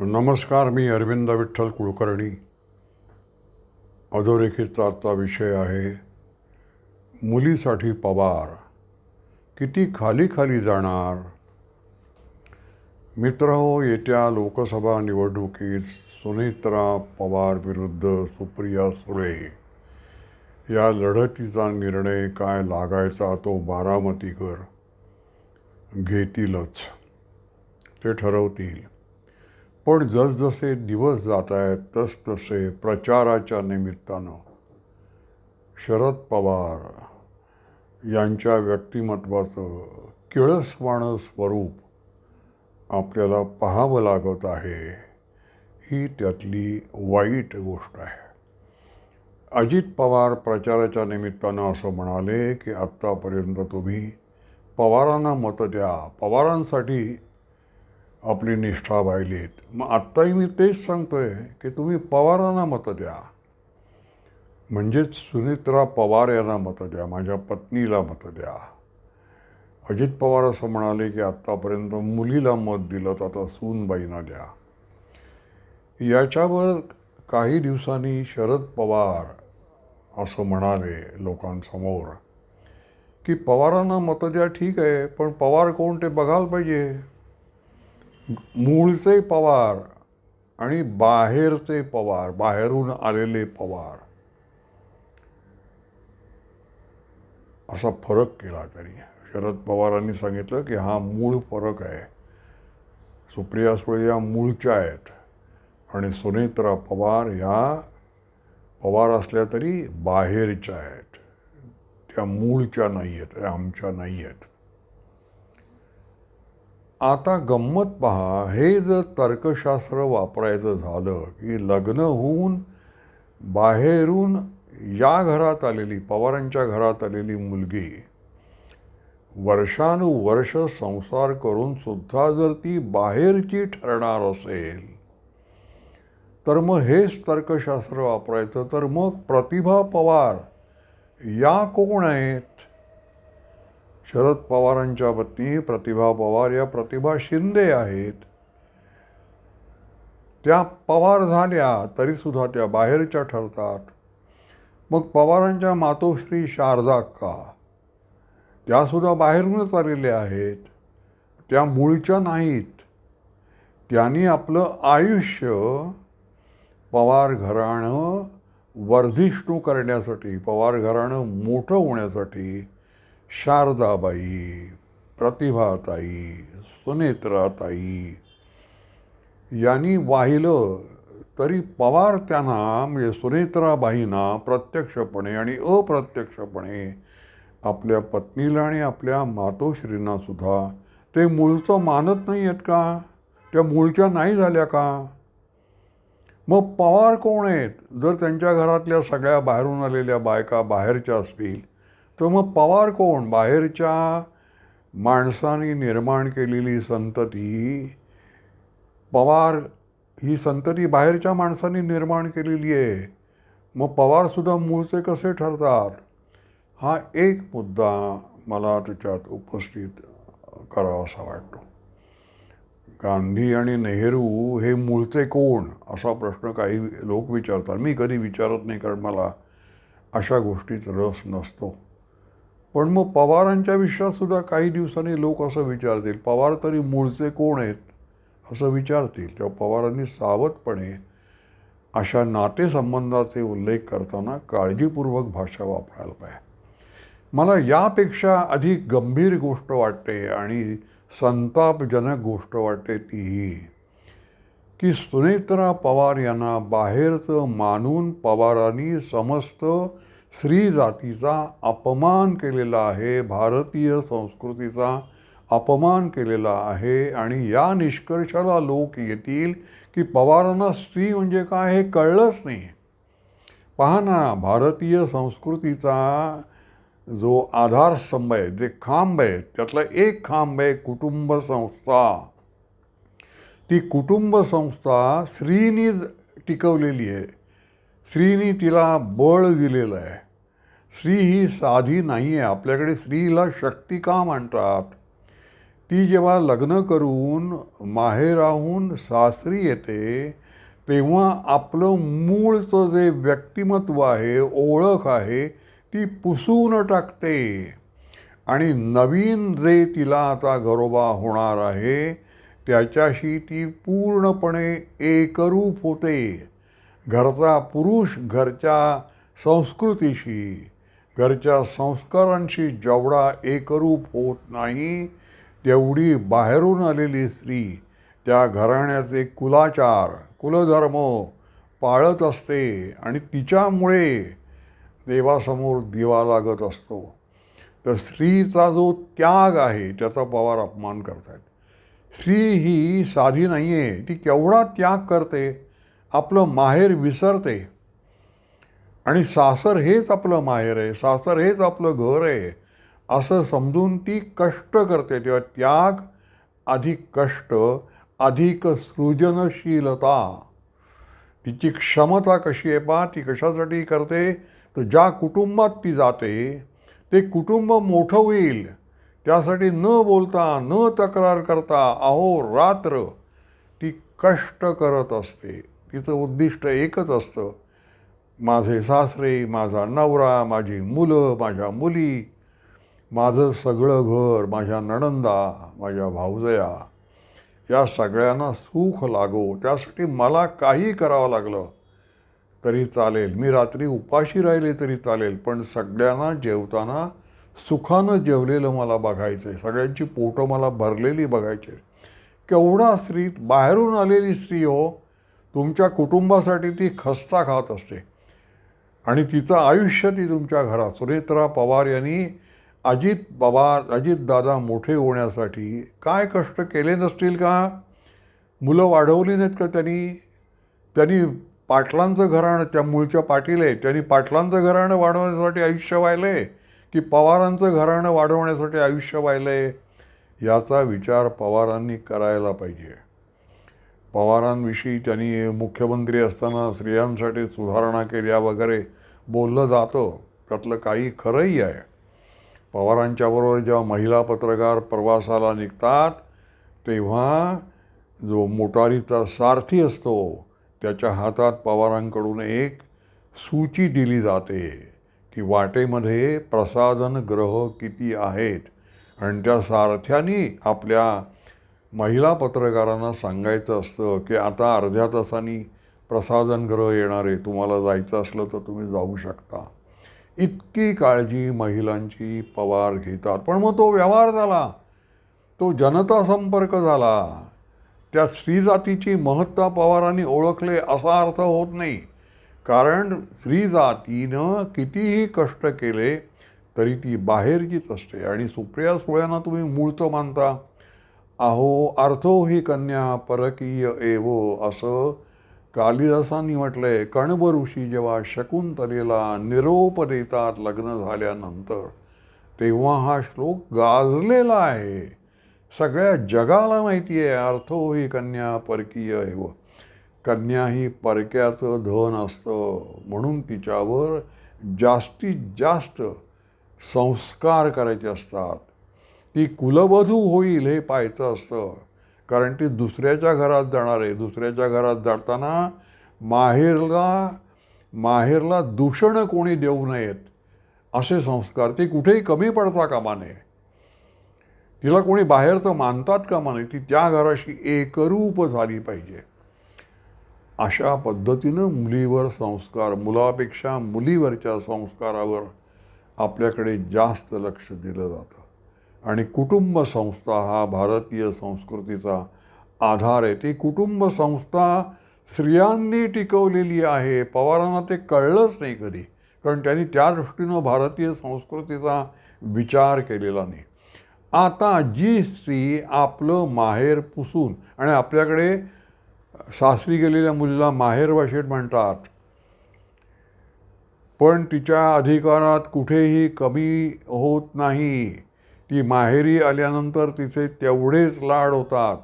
नमस्कार मी अरविंद विठ्ठल कुलकर्णी. अधोरेखितचा आजचा विषय आहे मुलीसाठी पवार. किती खाली खाली जाणार? मित्र हो येत्या लोकसभा निवडणुकीत सुनेत्रा पवार विरुद्ध सुप्रिया सुळे. या लढतीचा निर्णय काय लागायचा तो बारामतीकर घेतीलच. ते ठरवतील. पण जसजसे दिवस जात आहेत तसतसे प्रचाराच्या निमित्तानं शरद पवार यांच्या व्यक्तिमत्वाचं किळसवाणं स्वरूप आपल्याला पाहावं लागत आहे. ही त्यातली वाईट गोष्ट आहे. अजित पवार प्रचाराच्या निमित्तानं असं म्हणाले की आत्तापर्यंत तुम्ही पवारांना मतं द्या. पवारांसाठी आपली निष्ठा आहेत मग आत्ताही मी तेच सांगतोय की तुम्ही पवारांना मतं द्या. म्हणजेच सुनित्रा पवार यांना मतं द्या माझ्या पत्नीला मतं द्या. अजित पवार असं म्हणाले की आत्तापर्यंत मुलीला मत दिलं तर आता सूनबाईंना द्या. याच्यावर काही दिवसांनी शरद पवार असं म्हणाले लोकांसमोर की पवारांना मतं द्या ठीक आहे पण पवार कोण ते बघायला पाहिजे? मूळचे पवार आणि बाहेरचे पवार बाहेरून आलेले पवार. असा फरक केला त्यांनी. शरद पवारांनी सांगितलं की हा मूळ फरक आहे. सुप्रिया सुळे या मूळच्या आहेत आणि सुनेत्रा पवार ह्या पवार असल्या तरी बाहेरच्या आहेत. त्या मूळच्या नाही आहेत आमच्या नाही आहेत आता गंमत पहा हे जर तर्कशास्त्र वापरायचं झालं की लग्न होऊन बाहेरून या घरात आलेली पवारांच्या घरात आलेली मुलगी वर्षानुवर्ष संसार करून सुद्धा जर ती बाहेरची ठरणार असेल तर मग हेच तर्कशास्त्र वापरायचं. तर मग प्रतिभा पवार या कोण आहेत? शरद पवारांच्या पत्नी प्रतिभा पवार या प्रतिभा शिंदे आहेत. त्या पवार झाल्या तरीसुद्धा त्या बाहेरच्या ठरतात. मग पवारांच्या मातोश्री शारदा का त्यासुद्धा बाहेरूनच आलेल्या आहेत. त्या मूळच्या नाहीत. त्यांनी आपलं आयुष्य पवार घराणं वर्धिष्णू करण्यासाठी पवार घराणं मोठं होण्यासाठी शारदाबाई प्रतिभाताई सुनेत्राताई. यांनी वाहिलं तरी पवार त्यांना म्हणजे सुनेत्राबाईंना प्रत्यक्षपणे आणि अप्रत्यक्षपणे आपल्या पत्नीला आणि आपल्या मातोश्रींना सुद्धा ते मूळचं मानत नाही आहेत का? त्या मूळच्या नाही झाल्या का? मग पवार कोण आहेत? जर त्यांच्या घरातल्या सगळ्या बाहेरून आलेल्या बायका बाहेरच्या असतील तर मग पवार कोण? बाहेरच्या माणसाने निर्माण केलेली संतती. पवार ही संतती बाहेरच्या माणसांनी निर्माण केलेली आहे. मग पवारसुद्धा मूळचे कसे ठरतात? हा एक मुद्दा मला त्याच्यात उपस्थित करावासा वाटतो. गांधी आणि नेहरू हे मूळचे कोण? असा प्रश्न काही लोक विचारतात. मी कधी विचारत नाही कारण मला अशा गोष्टीत रस नसतो. पण मग पवारांच्या विषयातसुद्धा काही दिवसांनी लोक असं विचारतील पवार तरी मूळचे कोण आहेत? असं विचारतील. तेव्हा पवारांनी सावधपणे अशा नातेसंबंधाचे उल्लेख करताना काळजीपूर्वक भाषा वापरायला पाहिजे. मला यापेक्षा अधिक गंभीर गोष्ट वाटते आणि संतापजनक गोष्ट वाटते तीही की सुनेत्रा पवार यांना बाहेरचं मानून पवारांनी समस्त स्त्री जातीचा अपमान केलेला आहे भारतीय संस्कृतीचा अपमान केलेला आहे आणि या निष्कर्षाला लोक येतील की पवारांना स्त्री म्हणजे काय हे कळलंच नाही. पहा ना भारतीय संस्कृतीचा जो आधारस्तंभ आहे जे खांब आहे त्यातला एक खांब आहे कुटुंब संस्था. ती कुटुंब संस्था स्त्रीनी टिकवलेली आहे. स्त्रीनी तिला बळ दिलेलं आहे. स्त्री ही साधी नाही आहे. आपल्याकडे स्त्रीला शक्ती का म्हणतात? ती जेव्हा लग्न करून माहेराहून सासरी येते तेव्हा आपलं मूळचं जे व्यक्तिमत्व आहे ओळख आहे ती पुसून टाकते. आणि नवीन जे तिला आता घरोबा होणार आहे त्याच्याशी ती पूर्णपणे एकरूप होते. घरचा पुरुष घरच्या संस्कृतीशी घरच्या संस्कारांशी जेवढा एकरूप होत नाही तेवढी बाहेरून आलेली स्त्री त्या घराण्याचे कुलाचार कुलधर्म पाळत असते आणि तिच्यामुळे देवासमोर दिवा लागत असतो. तर स्त्रीचा जो त्याग आहे त्याचा पवार अपमान करतायत. स्त्री ही साधी नाही आहे ती केवढा त्याग करते? आपलं माहेर विसरते. आणि सासर हेच आपलं माहेर आहे सासर हेच आपलं घर आहे असं समजून ती कष्ट करते. तेव्हा त्याग अधिक कष्ट अधिक सृजनशीलता. तिची क्षमता कशी आहे पा ती कशासाठी करते? तर ज्या कुटुंबात ती जाते ते कुटुंब मोठं होईल. त्यासाठी न बोलता न तक्रार करता अहो रात्र ती कष्ट करत असते. तिचं उद्दिष्ट एकच असतं. माझे सासरे माझा नवरा माझी मुलं माझ्या मुली माझं सगळं घर माझ्या नणंदा माझ्या भाऊजया या सगळ्यांना सुख लागो. त्यासाठी मला काही करावं लागलं तरी चालेल. मी रात्री उपाशी राहिले तरी चालेल पण सगळ्यांना जेवताना सुखानं जेवलेलं मला बघायचं आहे सगळ्यांची पोटं मला भरलेली बघायची केवढा स्त्री बाहेरून आलेली स्त्री हो तुमच्या कुटुंबासाठी ती खस्ता खात असते. आणि तिचं आयुष्य ती तुमच्या घरात. सुनेत्रा पवार यांनी अजित पवार अजितदादा मोठे होण्यासाठी काय कष्ट केले नसतील का? मुलं वाढवली नाहीत का त्यांनी? त्यांनी पाटलांचं घराणं त्या मूळच्या पाटील आहे त्यांनी पाटलांचं घराणं वाढवण्यासाठी आयुष्य वाहिलं आहे की पवारांचं घराणं वाढवण्यासाठी आयुष्य वाहिलं? आहे याचा विचार पवारांनी करायला पाहिजे. पवारांविषयी त्यांनी मुख्यमंत्री असताना स्त्रियांसाठी सुधारणा केल्या वगैरे बोललं जातं. त्यातलं काही खरंही आहे. पवारांच्याबरोबर जेव्हा महिला पत्रकार प्रवासाला निघतात तेव्हा जो मोटारीचा सारथी असतो त्याच्या हातात पवारांकडून एक सूची दिली जाते की वाटेमध्ये प्रसाधन ग्रह किती आहेत. आणि त्या सारथ्यानी आपल्या महिला पत्रकारांना सांगायचं असतं की आता अर्ध्या तासांनी प्रसाधन ग्रह येणार आहे तुम्हाला जायचं असलं तर तुम्ही जाऊ शकता. इतकी काळजी महिलांची पवार घेतात. पण मग तो व्यवहार झाला. तो जनता संपर्क झाला. त्या स्त्री जातीची महत्ता पवारांनी ओळखले असा अर्थ होत नाही. कारण स्त्रीजातीनं कितीही कष्ट केले तरी ती बाहेरचीच असते. आणि सुप्रिया सुळ्यांना तुम्ही मूळचं मानता. अहो अर्थो ही कन्या परकीय एव असं कालिदासांनी म्हटलंय कण्व ऋषी जेव्हा शकुंतलेला निरोप देतात लग्न झाल्यानंतर तेव्हा हा श्लोक गाजलेला आहे. सगळ्या जगाला माहिती आहे अर्थो ही कन्या परकीय एव. कन्या ही परक्याचं धन असतं म्हणून तिच्यावर जास्तीत जास्त संस्कार करायचे असतात. ती कुलवधू होईल हे पाहायचं असतं. कारण ती दुसऱ्याच्या घरात जाणार आहे. दुसऱ्याच्या घरात जाताना माहेरला माहेरला दूषण कोणी देऊ नयेत असे संस्कार. ती कुठेही कमी पडता कामा नये. तिला कोणी बाहेरचं मानतात कामा नये. ती त्या घराशी एकरूप झाली पाहिजे. अशा पद्धतीनं मुलीवर संस्कार मुलापेक्षा मुलीवरच्या संस्कारावर आपल्याकडे जास्त लक्ष दिलं जातं. आणि कुटुंब संस्था हा भारतीय संस्कृतीचा आधार आहे. ती कुटुंब संस्था स्त्रियांनी टिकवलेली आहे. पवारांना ते कळलंच नाही कधी कारण त्यांनी त्या दृष्टीनं भारतीय संस्कृतीचा विचार केलेला नाही. आता जी स्त्री आपलं माहेर पुसून आणि आपल्याकडे सासरी गेलेल्या मुलीला माहेर वाशेट म्हणतात पण तिच्या अधिकारात कुठेही कमी होत नाही. ती माहेरी आल्यानंतर तिचे तेवढेच लाड होतात.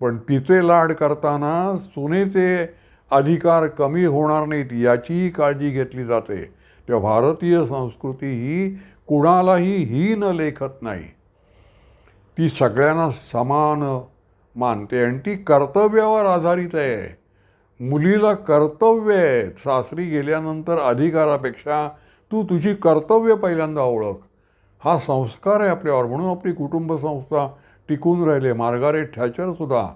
पण तिचे लाड करताना सुनेचे अधिकार कमी होणार नाहीत याचीही काळजी घेतली जाते. तेव्हा भारतीय संस्कृती ही कुणालाही हीन लेखत नाही. ती सगळ्यांना समान मानते आणि ती कर्तव्यावर आधारित आहे. मुलीला कर्तव्य आहे. सासरी गेल्यानंतर अधिकारापेक्षा तू तुझी कर्तव्य पहिल्यांदा ओळख. हा संस्कार आहे आपल्यावर. म्हणून आपली कुटुंब संस्था टिकून राहिले मार्गारेट थॅचरसुद्धा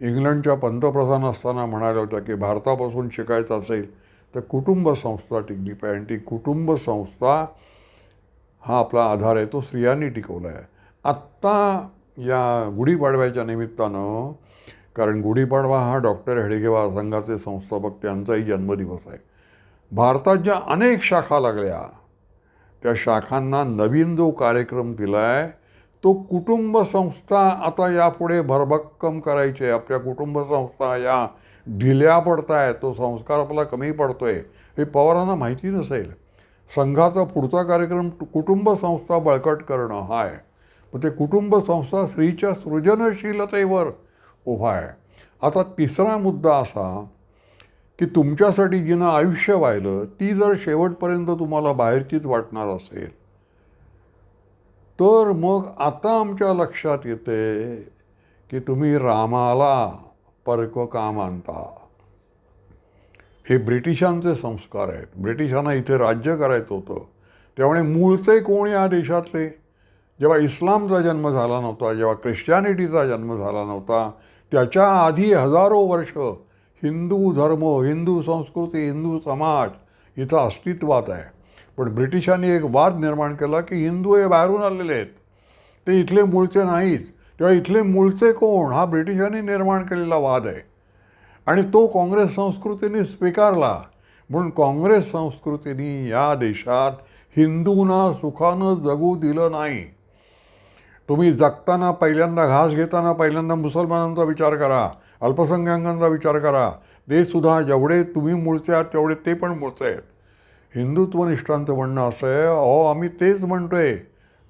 इंग्लंडच्या पंतप्रधान असताना म्हणाल्या होत्या की भारतापासून शिकायचं असेल तर कुटुंब संस्था टिकली पाहिजे. आणि ती कुटुंब संस्था हा आपला आधार आहे. तो स्त्रियांनी टिकवला आहे. आत्ता या गुढीपाडव्याच्या निमित्तानं कारण गुढीपाडवा हा डॉक्टर हेडगेवा संघाचे संस्थापक त्यांचाही जन्मदिवस आहे. भारतात ज्या अनेक शाखा लागल्या त्या शाखांना नवीन जो कार्यक्रम दिला आहे तो कुटुंब संस्था आता यापुढे भरभक्कम करायचे आहे. आपल्या कुटुंब संस्था या ढिल्या पडत आहेत तो संस्कार आपला कमी पडतो आहे हे पवारांना माहिती नसेल. संघाचा पुढचा कार्यक्रम कुटुंब संस्था बळकट करणं हा आहे मग ते कुटुंब संस्था स्त्रीच्या सृजनशीलतेवर उभा आहे. आता तिसरा मुद्दा असा की तुमच्यासाठी जिनं आयुष्य वाहिलं ती जर शेवटपर्यंत तुम्हाला बाहेरचीच वाटणार असेल तर मग आता आमच्या लक्षात येते की तुम्ही रामाला परक काम आणता. हे ब्रिटिशांचे संस्कार आहेत. ब्रिटिशांना इथे राज्य करायचं होतं. त्यामुळे मूळचे कोण या देशातले? जेव्हा इस्लामचा जन्म झाला नव्हता जेव्हा ख्रिश्चॅनिटीचा जन्म झाला नव्हता त्याच्या आधी हजारो वर्ष हिंदू धर्म हिंदू संस्कृती हिंदू समाज इथं अस्तित्वात आहे. पण ब्रिटिशांनी एक वाद निर्माण केला की हिंदू हे बाहेरून आलेले आहेत. ते इथले मूळचे नाहीच तेव्हा इथले मूळचे कोण? हा ब्रिटिशांनी निर्माण केलेला वाद आहे. आणि तो काँग्रेस संस्कृतीने स्वीकारला. म्हणून काँग्रेस संस्कृतीने या देशात हिंदूंना सुखानं जगू दिलं नाही. तुम्ही जगताना पहिल्यांदा घास घेताना पहिल्यांदा मुसलमानांचा विचार करा. अल्पसंख्याकांचा विचार करा. ते सुद्धा जेवढे तुम्ही मूळचे आहात तेवढे ते पण मूळचे आहेत. हिंदुत्वनिष्ठांचं म्हणणं असं आहे अहो आम्ही तेच म्हणतोय. आहे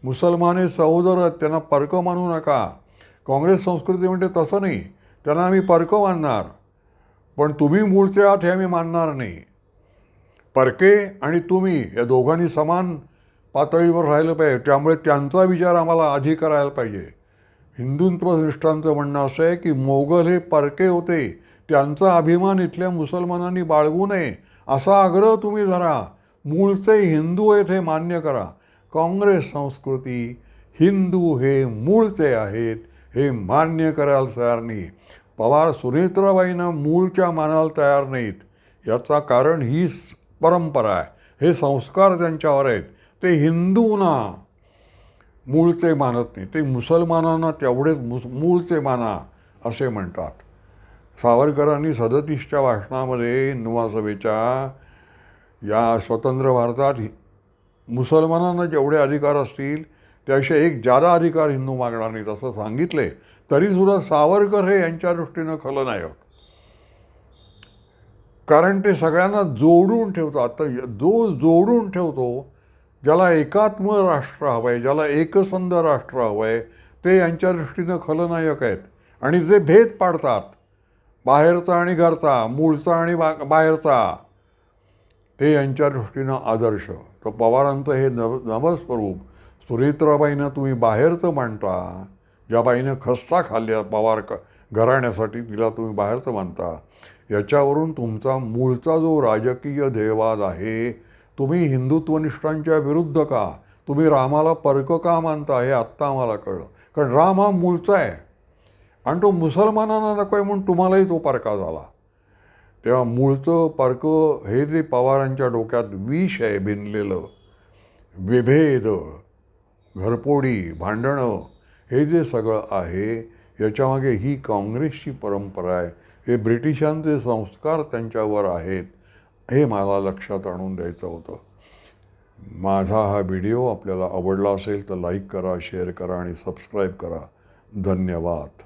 मुसलमाने सहोदर आहेत त्यांना परकं मानू नका. काँग्रेस संस्कृती म्हणते तसं नाही त्यांना आम्ही परकं मानणार. पण तुम्ही मूळचे आहात हे आम्ही मानणार नाही. परके आणि तुम्ही या दोघांनी समान पातळीवर राहिलं पाहिजे. त्यामुळे त्यांचा विचार आम्हाला आधी करायला पाहिजे. हिंदुत्वनिष्ठांचं म्हणणं असं आहे की मोगल हे परके होते. त्यांचा अभिमान इथल्या मुसलमानांनी बाळगू नये असा आग्रह तुम्ही धरा. मूळचे हिंदू आहेत हे मान्य करा. काँग्रेस संस्कृती हिंदू हे मूळचे आहेत हे मान्य करायला तयार नाही पवार सुनेत्राबाईंना मूळच्या मानायला तयार नाहीत. याचा कारण ही स- परंपरा आहे. हे संस्कार त्यांच्यावर आहेत. ते हिंदूंना मूळचे मानत नाही. ते मुसलमानांना तेवढेच मुस मूळचे माना असे म्हणतात. सावरकरांनी सदतीसच्या भाषणामध्ये नुवासभेच्या या स्वतंत्र भारतात मुसलमानांना जेवढे अधिकार असतील त्यापेक्षा एक जादा अधिकार हिंदू मागणार नाहीत असं सांगितले तरीसुद्धा सावरकर हे यांच्या दृष्टीनं खलनायक. कारण ते सगळ्यांना जोडून ठेवतात. आता जो जोडून ठेवतो ज्याला एकात्म राष्ट्र हवं आहे ज्याला एकसंध राष्ट्र हवं आहे ते यांच्या दृष्टीनं खलनायक आहेत. आणि जे भेद पाडतात बाहेरचा आणि घरचा मूळचा आणि बा बाहेरचा ते यांच्या दृष्टीनं आदर्श. तर पवारांचं हे नव नवस्वरूप सुरेत्राबाईंना तुम्ही बाहेरचं मांडता ज्या बाईनं खस्ता खाल्ल्या पवार क घराण्यासाठी तिला तुम्ही बाहेरचं मानता याच्यावरून तुमचा मूळचा जो राजकीय देवाद आहे तुम्ही हिंदुत्वनिष्ठांच्या विरुद्ध का? तुम्ही रामाला परक का मानता हे आत्ता आम्हाला कळलं. कारण राम हा मूळचा आहे. आणि तो मुसलमानांना नको आहे म्हणून तुम्हालाही तो परका झाला. तेव्हा मूळचं परकं हे जे पवारांच्या डोक्यात विष आहे भिनलेलं विभेद घरपोडी भांडणं हे जे सगळं आहे याच्यामागे ही काँग्रेसची परंपरा आहे. हे ब्रिटिशांचे संस्कार त्यांच्यावर आहेत. हे मला लक्षात आणून द्यायचं होतं. माझा हा व्हिडिओ आपल्याला आवडला असेल तर लाईक करा शेअर करा आणि सबस्क्राईब करा. धन्यवाद.